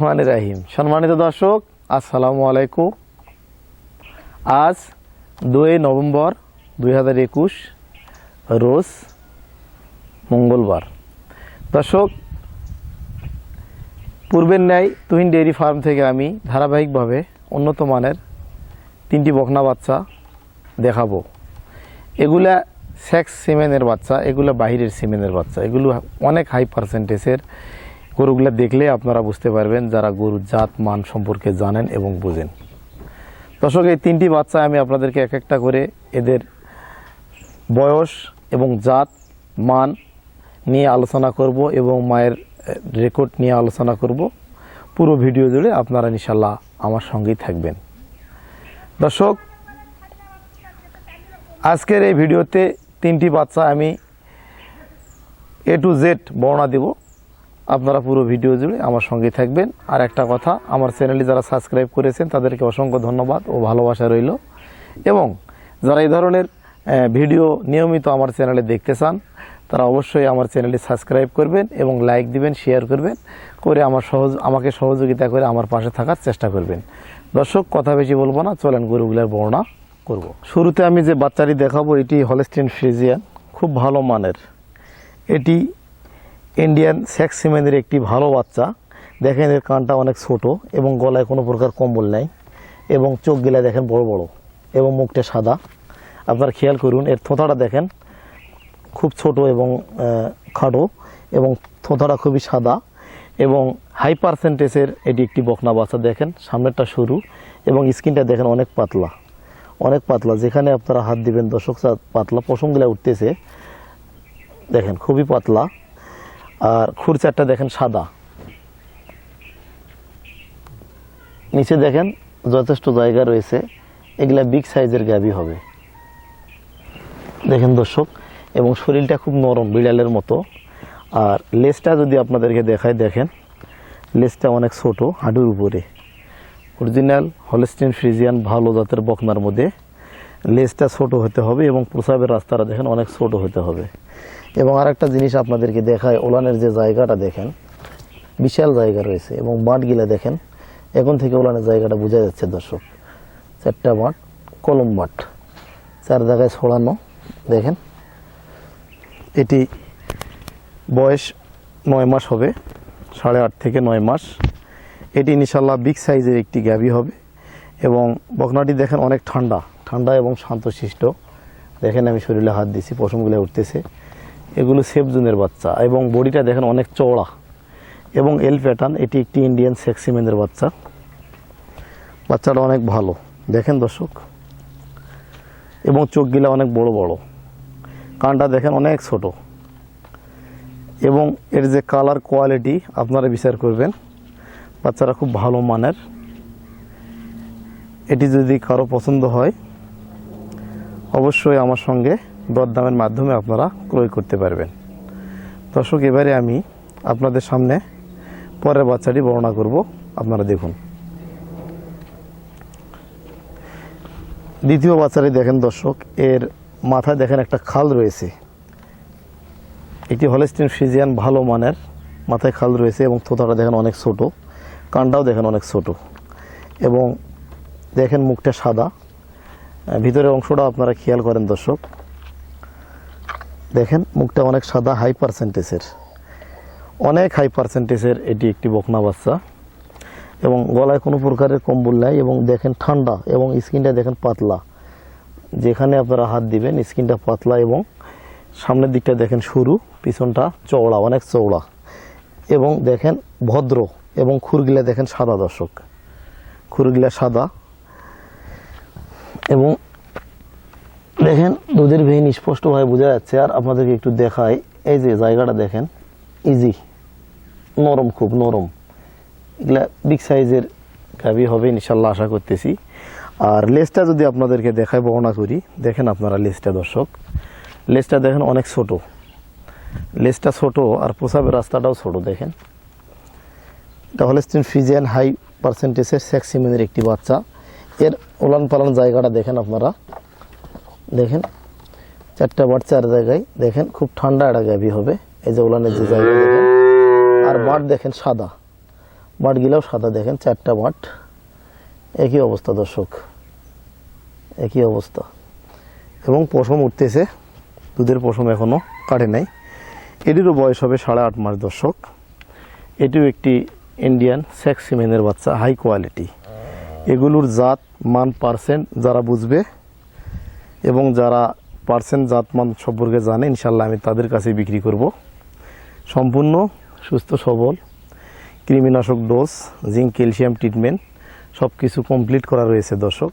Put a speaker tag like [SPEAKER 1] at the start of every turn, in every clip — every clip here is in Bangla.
[SPEAKER 1] রহমান রাহিম। সম্মানিত দর্শক, আসসালামু আলাইকুম। আজ দুই নভেম্বর দুই হাজার একুশ, রোজ মঙ্গলবার। দর্শক, পূর্বের ন্যায় তুহিন ডেয়ারি ফার্ম থেকে আমি ধারাবাহিকভাবে উন্নত মানের তিনটি বকনা বাচ্চা দেখাবো। এগুলা সেক্স সিমেনের বাচ্চা, এগুলো বাহিরের সিমেনের বাচ্চা। এগুলো অনেক হাই পার্সেন্টেজের গরুগুলো দেখলে আপনারা বুঝতে পারবেন যারা গরুর জাত, মান সম্পর্কে জানেন এবং বোঝেন। দর্শক, এই তিনটি বাচ্চা আমি আপনাদেরকে এক একটা করে এদের বয়স এবং জাত, মান নিয়ে আলোচনা করব এবং মায়ের রেকর্ড নিয়ে আলোচনা করব। পুরো ভিডিও জুড়ে আপনারা ইনশাল্লাহ আমার সঙ্গেই থাকবেন। দর্শক, আজকের এই ভিডিওতে তিনটি বাচ্চা আমি এ টু জেড বর্ণনা দেব। আপনারা পুরো ভিডিও জুড়ে আমার সঙ্গে থাকবেন। আর একটা কথা, আমার চ্যানেলে যারা সাবস্ক্রাইব করেছেন, তাদেরকে অসংখ্য ধন্যবাদ ও ভালোবাসা রইল। এবং যারা এই ধরনের ভিডিও নিয়মিত আমার চ্যানেলে দেখতে চান, তারা অবশ্যই আমার চ্যানেলটি সাবস্ক্রাইব করবেন এবং লাইক দিবেন, শেয়ার করবেন, করে আমার সহজ, আমাকে সহযোগিতা করে আমার পাশে থাকার চেষ্টা করবেন। দর্শক, কথা বেশি বলব না, চলেন গরুগুলার বর্ণনা করব। শুরুতে আমি যে বাচ্চাটি দেখাবো, এটি হলেস্টিন ফ্রিজিয়ান, খুব ভালো মানের। এটি ইন্ডিয়ান সেক্স সিমেনের একটি ভালো বাচ্চা। দেখেন এর কানটা অনেক ছোট এবং গলায় কোনো প্রকার কম্বল নেই এবং চোখ গেলে দেখেন বড় বড় এবং মুখটা সাদা। আপনার খেয়াল করুন, এর থোঁতাটা দেখেন খুব ছোট এবং খাটো এবং থোঁতাটা খুবই সাদা এবং হাই পার্সেন্টেজের এটি একটি বকনা বাচ্চা দেখেন, সামনেরটা সরু এবং স্কিনটা দেখেন অনেক পাতলা। অনেক পাতলা, যেখানে আপনারা হাত দিবেন দর্শক পাতলা পশমগুলা উঠতেছে। দেখেন খুবই পাতলা। আর খুরচারটা দেখেন সাদা। নিচে দেখেন যথেষ্ট জায়গা রয়েছে, এগুলা বিগ সাইজের গাবি হবে। দেখেন দর্শক, এবং শরীরটা খুব নরম, বিড়ালের মতো। আর লেজটা যদি আপনাদেরকে দেখায় দেখেন, লেজটা অনেক ছোট, হাঁটুর উপরে। অরিজিনাল হলেস্টিন ফ্রিজিয়ান ভালো জাতের বকনার মধ্যে লেজটা ছোট হতে হবে এবং প্রসাবের রাস্তাটা দেখেন অনেক ছোট হতে হবে। এবং আরেকটা জিনিস আপনাদেরকে দেখায় ওলানের যে জায়গাটা দেখেন, বিশাল জায়গা রয়েছে এবং বাঁটগুলা দেখেন, এখন থেকে ওলানের জায়গাটা বোঝা যাচ্ছে দর্শক। চারটা বাঁট কলম বাঁট চার জায়গায় ছড়ানো, দেখেন। এটি বয়স নয় মাস হবে, সাড়ে আট থেকে নয় মাস। এটি ইনশাল্লাহ বিগ সাইজের একটি গ্যাবি হবে এবং বকনাটি দেখেন অনেক ঠান্ডা ঠান্ডা এবং শান্তশিষ্ট। দেখেন আমি শরীরে হাত দিছি পশমগুলো উঠতেছে। এগুলো সেফ জোনের বাচ্চা এবং বডিটা দেখেন অনেক চওড়া। এবং এল প্যাটার্ন এটি একটি ইন্ডিয়ান সেক্সিমেনের বাচ্চা। বাচ্চাটা অনেক ভালো। দেখেন দর্শক। এবং চোখগুলা অনেক বড় বড়। কানটা দেখেন অনেক ছোট। এবং এর যে কালার কোয়ালিটি আপনারা বিচার করবেন। বাচ্চারা খুব ভালো মানের। এটি যদি কারও পছন্দ হয়, অবশ্যই আমার সঙ্গে দরদামের মাধ্যমে আপনারা ক্রয় করতে পারবেন। দর্শক, এবারে আমি আপনাদের সামনে পরের বাচ্চাটি বর্ণনা করব। আপনারা দেখুন। দ্বিতীয় বাচ্চাটি দেখেন দর্শক, এর মাথায় দেখেন একটা খাল রয়েছে। একটি হলেস্টিন ফ্রিজিয়ান ভালো মানের মাথায় খাল রয়েছে এবং থোতাটা দেখেন অনেক ছোট, কানটাও দেখেন অনেক ছোট এবং দেখেন মুখটা সাদা। ভিতরের অংশটা আপনারা খেয়াল করেন দর্শক মুখটা অনেক সাদা হাই পার্সেন্টেজের অনেক হাই পার্সেন্টেজের এটি একটি বকনা বাচ্চা এবং গলায় কোনো প্রকারের কম্বল নাই এবং দেখেন ঠান্ডা এবং স্কিনটা দেখেন পাতলা। যেখানে আপনারা হাত দিবেন, স্কিনটা পাতলা এবং সামনের দিকটা দেখেন সরু, পিছনটা চওড়া, অনেক চওড়া এবং দেখেন ভদ্র এবং খুরগিলা দেখেন সাদা দর্শক। খুরগিলা সাদা এবং দেখেন, দুধের ভেইন স্পষ্টভাবে বোঝা যাচ্ছে, আর আপনাদেরকে একটু দেখাই। এই যে জায়গাটা দেখেন ইজি নরম, খুব নরম। এগুলা বিগ সাইজের গাভি হবে, ইনশাল্লাহ আশা করতেছি। আর লেসটা যদি আপনাদেরকে দেখায় বর্ণনা করি, দেখেন আপনারা লেসটা দর্শক। লেজটা দেখেন অনেক ছোট। লেজটা ছোট আর প্রসাবের রাস্তাটাও ছোট, দেখেন। এটা হলেস্টিন ফ্রিজিয়ান হাই পার্সেন্টেজের সেক্সিমেনের একটি বাচ্চা। এর ওলান পালান জায়গাটা দেখেন আপনারা। দেখেন, চারটা বাট চার জায়গায় দেখেন, খুব ঠান্ডা একটা গাভি হবে। এই যে ওলানের যে জায়গা দেখেন, আর বাট দেখেন সাদা। বাটগুলাও সাদা দেখেন, চারটা বাট। একই অবস্থা দর্শক, একই অবস্থা। এবং পশম উঠতেছে, দুধের পশম এখনও কাটে নাই। এটিরও বয়স হবে সাড়ে আট মাস দর্শক। এটিও একটি ইন্ডিয়ান সেক্স সিমেনের বাচ্চা হাই কোয়ালিটি এগুলোর জাত, মান পার্সেন্ট যারা বুঝবে এবং যারা পার্সেন্ট জাত মান সম্পর্কে জানে ইনশাল্লাহ আমি তাদের কাছে বিক্রি করব। সম্পূর্ণ, সুস্থ, সবল, কৃমিনাশক ডোজ, জিঙ্ক, ক্যালসিয়াম ট্রিটমেন্ট সব কিছু কমপ্লিট করা রয়েছে দর্শক।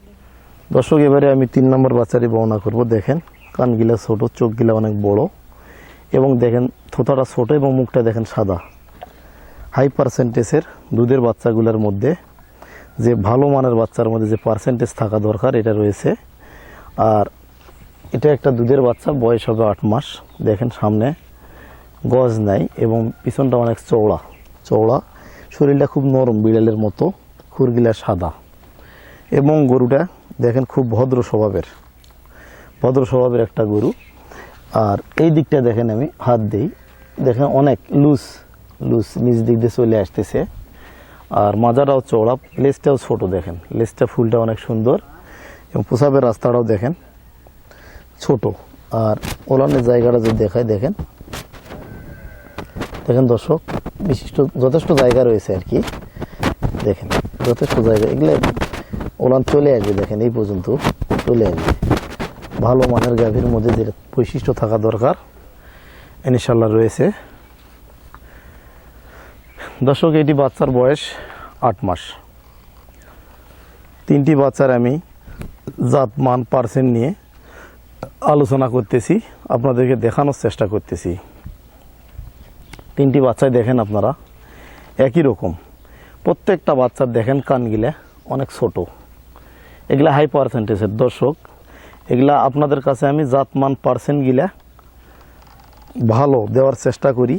[SPEAKER 1] দর্শক, এবারে আমি তিন নম্বর বাচ্চারই বর্ণনা করব। দেখেন, কানগিলা ছোট, চোখগুলা অনেক বড় এবং দেখেন থোতাটা ছোট এবং মুখটা দেখেন সাদা। হাই পার্সেন্টেজের দুধের বাচ্চাগুলোর মধ্যে যে ভালো মানের বাচ্চার মধ্যে যে পার্সেন্টেজ থাকা দরকার, এটা রয়েছে। আর এটা একটা দুধের বাচ্চা, বয়স হবে আট মাস। দেখেন সামনে গজ নাই এবং পিছনটা অনেক চওড়া। চওড়া। শরীরটা খুব নরম, বিড়ালের মতো। খুরগিলা সাদা। এবং গরুটা দেখেন খুব ভদ্র স্বভাবের। ভদ্র স্বভাবের একটা গরু। আর এই দিকটা দেখেন আমি হাত দিই। দেখেন অনেক লুজ লুজ নিচ দিক দিয়ে চলে আসতেছে। আর মাজাটাও চওড়া, লেজটাও ছোট দেখেন। লেজটা ফুলটা অনেক সুন্দর। এবং প্রসাবের রাস্তাটাও দেখেন ছোট। আর ওলানের জায়গাটা যদি দেখায় দেখেন। দেখেন দর্শক, বিশিষ্ট, যথেষ্ট জায়গা রয়েছে আর কি। দেখেন, যথেষ্ট জায়গা। এগুলো ওলান চলে আসবে, দেখেন, এই পর্যন্ত চলে আসবে। ভালো মানের গাভীর মধ্যে যে বৈশিষ্ট্য থাকা দরকার ইনশাল্লাহ রয়েছে। দর্শক, এটি বাচ্চার বয়স আট মাস। তিনটি বাচ্চার আমি জাত মান পার্সেন্ট নিয়ে আলোচনা করতেছি, আপনাদেরকে দেখানোর চেষ্টা করতেছি। তিনটি বাচ্চাই দেখেন আপনারা, একই রকম। প্রত্যেকটা বাচ্চার দেখেন কানগিলা অনেক ছোট। এগুলা হাই পার্সেন্টেজের দর্শক। এগুলা আপনাদের কাছে আমি জাতমান পার্সেন্টগুলা ভালো দেওয়ার চেষ্টা করি।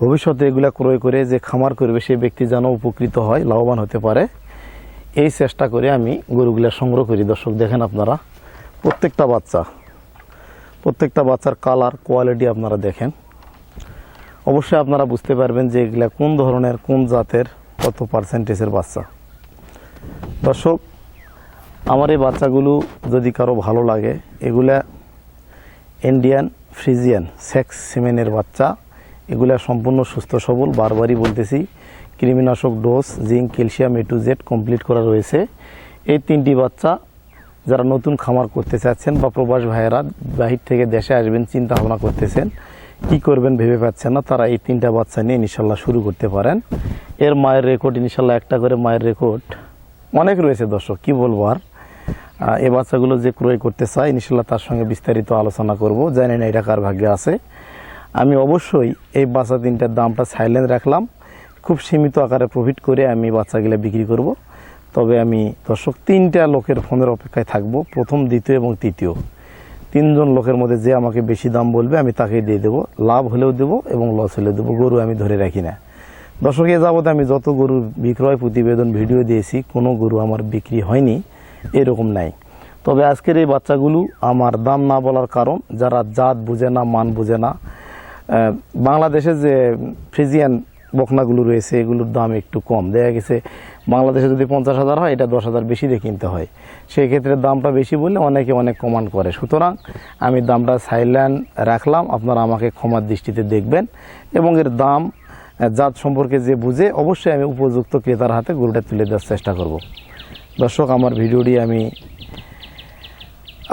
[SPEAKER 1] ভবিষ্যতে এগুলা ক্রয় করে যে খামার করবে সেই ব্যক্তি যেন উপকৃত হয়, লাভবান হতে পারে। এই চেষ্টা করে আমি গরুগুলা সংগ্রহ করি। দর্শক দেখেন আপনারা প্রত্যেকটা বাচ্চা, প্রত্যেকটা বাচ্চার কালার কোয়ালিটি আপনারা দেখেন। অবশ্যই আপনারা বুঝতে পারবেন যে এগুলা কোন ধরনের, কোন জাতের, কত পার্সেন্টেজের বাচ্চা। দর্শক, আমার এই বাচ্চাগুলো যদি কারও ভালো লাগে, এগুলা ইন্ডিয়ান ফ্রিজিয়ান সেক্স সিমেনের বাচ্চা। এগুলা সম্পূর্ণ সুস্থ সবল, বারবারই বলতেছি, কৃমিনাশক dose zinc calcium A to Z complete করা রয়েছে। এই তিনটি বাচ্চা যারা নতুন খামার করতে চাচ্ছেন বা প্রবাস ভাইয়েরা বাহির থেকে দেশে আসবেন, চিন্তা ভাবনা করতেছেন, কি করবেন ভেবে পাচ্ছেন না, তারা এই তিনটা বাচ্চা নিয়ে ইনশাল্লাহ শুরু করতে পারেন। এর মায়ের রেকর্ড ইনশাল্লাহ একটা করে মায়ের রেকর্ড অনেক রয়েছে দর্শক, কি বলব আর? এ বাচ্চাগুলো যে ক্রয় করতে চায়, ইনশাল্লাহ তার সঙ্গে বিস্তারিত আলোচনা করব। জানি না এটা কার ভাগ্যে আছে। আমি অবশ্যই এই বাচ্চা তিনটার দামটা সাইলেন্ট রাখলাম। খুব সীমিত আকারে প্রফিট করে আমি বাচ্চাগুলো বিক্রি করব। তবে আমি দর্শক, তিনটা লোকের ফোনের অপেক্ষায় থাকব, প্রথম, দ্বিতীয় এবং তৃতীয়। তিনজন লোকের মধ্যে যে আমাকে বেশি দাম বলবে, আমি তাকেই দিয়ে দেবো। লাভ হলেও দেবো এবং লস হলেও দেবো, গরু আমি ধরে রাখি না। দর্শক যাবত আমি যত গরুর বিক্রয় প্রতিবেদন, ভিডিও দিয়েছি, কোনো গরু আমার বিক্রি হয়নি, এরকম নাই। তবে আজকের এই বাচ্চাগুলো আমার দাম না বলার কারণ, যারা জাত বুঝে না, মান বুঝে না বাংলাদেশে যে ফ্রিজিয়ান বকনাগুলো রয়েছে, এগুলোর দাম একটু কম। দেখা গেছে বাংলাদেশে যদি পঞ্চাশ হাজার হয়, এটা দশ হাজার বেশি দিয়ে কিনতে হয়। সেই ক্ষেত্রে দামটা বেশি বললে অনেকে অনেক কমান্ড করে। সুতরাং আমি দামটা সাইলেন্ট রাখলাম, আপনারা আমাকে ক্ষমার দৃষ্টিতে দেখবেন এবং এর দাম জাত সম্পর্কে যে বুঝে অবশ্যই আমি উপযুক্ত ক্রেতার হাতে গরুটা তুলে দেওয়ার চেষ্টা করব। দর্শক, আমার ভিডিওটি আমি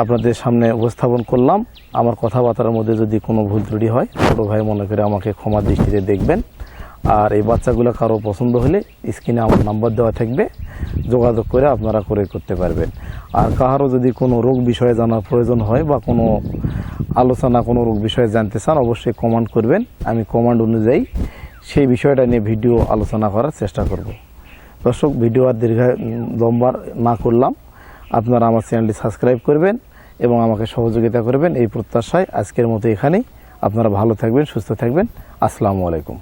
[SPEAKER 1] আপনাদের সামনে উপস্থাপন করলাম। আমার কথাবার্তার মধ্যে যদি কোনো ভুল ত্রুটি হয়, ছোটো ভাই মনে করে আমাকে ক্ষমার দৃষ্টিতে দেখবেন। আর এই বাচ্চাগুলো কারও পছন্দ হলে স্ক্রিনে আমার নাম্বার দেওয়া থাকবে, যোগাযোগ করে আপনারা করে করতে পারবেন। আর কাহারও যদি কোনো রোগ বিষয়ে জানার প্রয়োজন হয় বা কোনো আলোচনা, কোনো রোগ বিষয়ে জানতে চান, অবশ্যই কমান্ড করবেন। আমি কমান্ড অনুযায়ী সেই বিষয়টা নিয়ে ভিডিও আলোচনা করার চেষ্টা করব। দর্শক, ভিডিও আর দীর্ঘ লম্বা না করলাম। আপনারা আমার চ্যানেলটি সাবস্ক্রাইব করবেন এবং আমাকে সহযোগিতা করবেন। এই প্রত্যাশায় আজকের মতো এখানেই। আপনারা ভালো থাকবেন, সুস্থ থাকবেন। আসসালামু আলাইকুম।